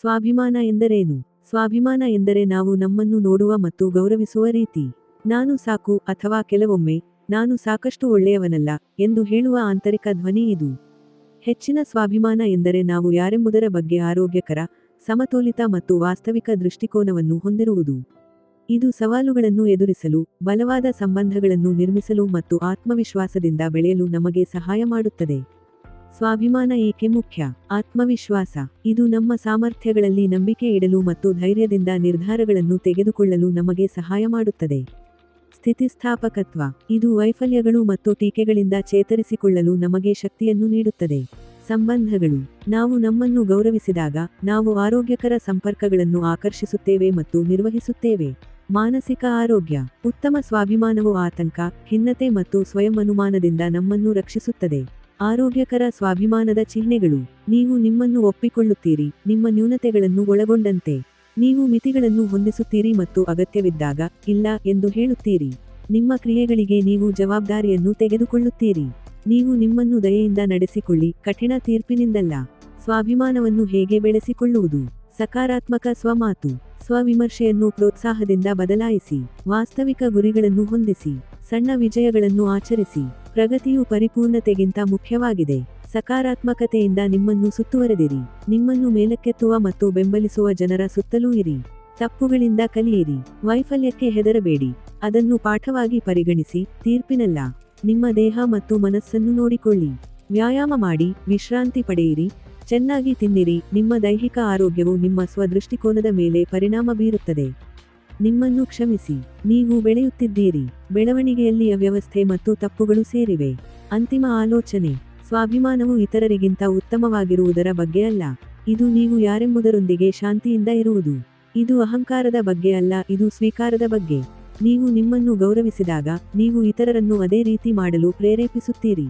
ಸ್ವಾಭಿಮಾನ ಎಂದರೇನು? ಸ್ವಾಭಿಮಾನ ಎಂದರೆ ನಾವು ನಮ್ಮನ್ನು ನೋಡುವ ಮತ್ತು ಗೌರವಿಸುವ ರೀತಿ. ನಾನು ಸಾಕು ಅಥವಾ ಕೆಲವೊಮ್ಮೆ, ನಾನು ಸಾಕಷ್ಟು ಒಳ್ಳೆಯವನಲ್ಲ ಎಂದು ಹೇಳುವ ಆಂತರಿಕ ಧ್ವನಿ ಇದು. ಹೆಚ್ಚಿನ ಸ್ವಾಭಿಮಾನ ಎಂದರೆ ನಾವು ಯಾರೆಂಬುದರ ಬಗ್ಗೆ ಆರೋಗ್ಯಕರ, ಸಮತೋಲಿತ ಮತ್ತು ವಾಸ್ತವಿಕ ದೃಷ್ಟಿಕೋನವನ್ನು ಹೊಂದಿರುವುದು. ಇದು ಸವಾಲುಗಳನ್ನು ಎದುರಿಸಲು, ಬಲವಾದ ಸಂಬಂಧಗಳನ್ನು ನಿರ್ಮಿಸಲು ಮತ್ತು ಆತ್ಮವಿಶ್ವಾಸದಿಂದ ಬೆಳೆಯಲು ನಮಗೆ ಸಹಾಯ ಮಾಡುತ್ತದೆ. ಸ್ವಾಭಿಮಾನ ಏಕೆ ಮುಖ್ಯ? ಆತ್ಮವಿಶ್ವಾಸ. ಇದು ನಮ್ಮ ಸಾಮರ್ಥ್ಯಗಳಲ್ಲಿ ನಂಬಿಕೆ ಇಡಲು ಮತ್ತು ಧೈರ್ಯದಿಂದ ನಿರ್ಧಾರಗಳನ್ನು ತೆಗೆದುಕೊಳ್ಳಲು ನಮಗೆ ಸಹಾಯ ಮಾಡುತ್ತದೆ. ಸ್ಥಿತಿಸ್ಥಾಪಕತ್ವ. ಇದು ವೈಫಲ್ಯಗಳು ಮತ್ತು ಟೀಕೆಗಳಿಂದ ಚೇತರಿಸಿಕೊಳ್ಳಲು ನಮಗೆ ಶಕ್ತಿಯನ್ನು ನೀಡುತ್ತದೆ. ಸಂಬಂಧಗಳು. ನಾವು ನಮ್ಮನ್ನು ಗೌರವಿಸಿದಾಗ, ನಾವು ಆರೋಗ್ಯಕರ ಸಂಪರ್ಕಗಳನ್ನು ಆಕರ್ಷಿಸುತ್ತೇವೆ ಮತ್ತು ನಿರ್ವಹಿಸುತ್ತೇವೆ. ಮಾನಸಿಕ ಆರೋಗ್ಯ. ಉತ್ತಮ ಸ್ವಾಭಿಮಾನವು ಆತಂಕ, ಖಿನ್ನತೆ ಮತ್ತು ಸ್ವಯಂ ಅನುಮಾನದಿಂದ ನಮ್ಮನ್ನು ರಕ್ಷಿಸುತ್ತದೆ. ಆರೋಗ್ಯಕರ ಸ್ವಾಭಿಮಾನದ ಚಿಹ್ನೆಗಳು. ನೀವು ನಿಮ್ಮನ್ನು ಒಪ್ಪಿಕೊಳ್ಳುತ್ತೀರಿ, ನಿಮ್ಮ ನ್ಯೂನತೆಗಳನ್ನು ಒಳಗೊಂಡಂತೆ. ನೀವು ಮಿತಿಗಳನ್ನು ಹೊಂದಿಸುತ್ತೀರಿ ಮತ್ತು ಅಗತ್ಯವಿದ್ದಾಗ, ಇಲ್ಲ ಎಂದು ಹೇಳುತ್ತೀರಿ. ನಿಮ್ಮ ಕ್ರಿಯೆಗಳಿಗೆ ನೀವು ಜವಾಬ್ದಾರಿಯನ್ನು ತೆಗೆದುಕೊಳ್ಳುತ್ತೀರಿ. ನೀವು ನಿಮ್ಮನ್ನು ದಯೆಯಿಂದ ನಡೆಸಿಕೊಳ್ಳಿ, ಕಠಿಣ ತೀರ್ಪಿನಿಂದಲ್ಲ. ಸ್ವಾಭಿಮಾನವನ್ನು ಹೇಗೆ ಬೆಳೆಸಿಕೊಳ್ಳುವುದು? ಸಕಾರಾತ್ಮಕ ಸ್ವಮಾತು. ಸ್ವವಿಮರ್ಶೆಯನ್ನು ಪ್ರೋತ್ಸಾಹದಿಂದ ಬದಲಾಯಿಸಿ, ವಾಸ್ತವಿಕ ಗುರಿಗಳನ್ನು ಹೊಂದಿಸಿ, ಸಣ್ಣ ವಿಜಯಗಳನ್ನು ಆಚರಿಸಿ. ಪ್ರಗತಿಯು ಪರಿಪೂರ್ಣತೆಗಿಂತ ಮುಖ್ಯವಾಗಿದೆ. ಸಕಾರಾತ್ಮಕತೆಯಿಂದ ನಿಮ್ಮನ್ನು ಸುತ್ತುವರೆದಿರಿ. ನಿಮ್ಮನ್ನು ಮೇಲಕ್ಕೆತ್ತುವ ಮತ್ತು ಬೆಂಬಲಿಸುವ ಜನರ ಸುತ್ತಲೂ ಇರಿ. ತಪ್ಪುಗಳಿಂದ ಕಲಿಯಿರಿ. ವೈಫಲ್ಯಕ್ಕೆ ಹೆದರಬೇಡಿ. ಅದನ್ನು ಪಾಠವಾಗಿ ಪರಿಗಣಿಸಿ. ತೀರ್ಪಿನಲ್ಲ. ನಿಮ್ಮ ದೇಹ ಮತ್ತು ಮನಸ್ಸನ್ನು ನೋಡಿಕೊಳ್ಳಿ. ವ್ಯಾಯಾಮ ಮಾಡಿ. ವಿಶ್ರಾಂತಿ ಪಡೆಯಿರಿ. ಚೆನ್ನಾಗಿ ತಿನ್ನಿರಿ. ನಿಮ್ಮ ದೈಹಿಕ ಆರೋಗ್ಯವು ನಿಮ್ಮ ಸ್ವದೃಷ್ಟಿಕೋನದ ಮೇಲೆ ಪರಿಣಾಮ ಬೀರುತ್ತದೆ. ನಿಮ್ಮನ್ನು ಕ್ಷಮಿಸಿ, ನೀವು ಬೆಳೆಯುತ್ತಿದ್ದೀರಿ, ಬೆಳವಣಿಗೆಯಲ್ಲಿ ಅವ್ಯವಸ್ಥೆ ಮತ್ತು ತಪ್ಪುಗಳು ಸೇರಿವೆ. ಅಂತಿಮ ಆಲೋಚನೆ, ಸ್ವಾಭಿಮಾನವು ಇತರರಿಗಿಂತ ಉತ್ತಮವಾಗಿರುವುದರ ಬಗ್ಗೆ ಅಲ್ಲ, ಇದು ನೀವು ಯಾರೆಂಬುದರೊಂದಿಗೆ ಶಾಂತಿಯಿಂದ ಇರುವುದು. ಇದು ಅಹಂಕಾರದ ಬಗ್ಗೆ ಅಲ್ಲ, ಇದು ಸ್ವೀಕಾರದ ಬಗ್ಗೆ. ನೀವು ನಿಮ್ಮನ್ನು ಗೌರವಿಸಿದಾಗ, ನೀವು ಇತರರನ್ನು ಅದೇ ರೀತಿ ಮಾಡಲು ಪ್ರೇರೇಪಿಸುತ್ತೀರಿ.